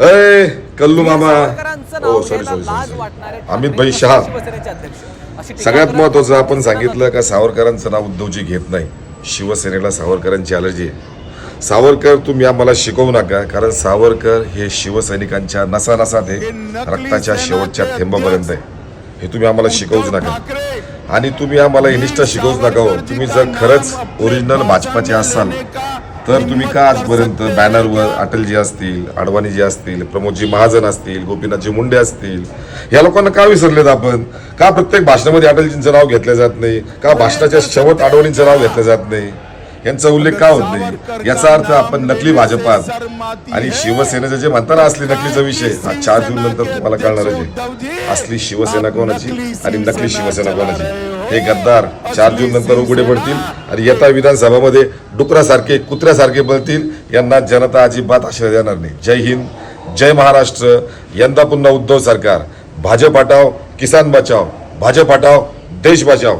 अय कल्लू मामा. सावरकरांचं नाव हो सॉरी घ्यायला सॉरी लाज सॉरी अमित भाई शहा. सगळ्यात महत्वाचं आपण सांगितलं का सावरकरांचं नाव उद्धवजी घेत नाही. शिवसेनेला सावरकरांची अलर्जी आहे. सावरकर तुम्ही आम्हाला शिकवू नका कारण सावरकर हे शिवसैनिकांच्या नसा नसात आहे रक्ताच्या शेवटच्या थेंबापर्यंत आहे. हे तुम्ही आम्हाला शिकवूच नका. आणि तुम्ही आम्हाला हे निष्ठा शिकवूच नका हो. तुम्ही जर खरंच ओरिजिनल भाजपाचे असाल तर तुम्ही का आजपर्यंत बॅनरवर अटलजी असतील अडवाणीजी असतील प्रमोदजी महाजन असतील गोपीनाथजी मुंडे असतील या लोकांना का विसरलेत आपण? का प्रत्येक भाषणामध्ये अटलजींचं नाव घेतलं जात नाही? का भाषणाच्या शेवट अडवाणींचं नाव घेतलं जात नाही? यांचा उल्लेख का होत नाही? याचा अर्थ आपण नकली भाजपात आणि शिवसेनेचं जे म्हणताना असली नकलीचा विषय हा चार जून नंतर तुम्हाला कळणारच आहे. असली शिवसेना कोणाची आणि नकली शिवसेना कोणाची? हे गद्दार चार जून नंतर उघडे पडतील आणि येत्या विधानसभामध्ये डुकरासारखे कुत्र्यासारखे बनतील यांना जनता अजिबात आश्रय देणार नाही. जय हिंद जय महाराष्ट्र. यंदा पुन्हा उद्धव सरकार. भाजप हटाव किसान बचाव भाजप हटाव देश बचाव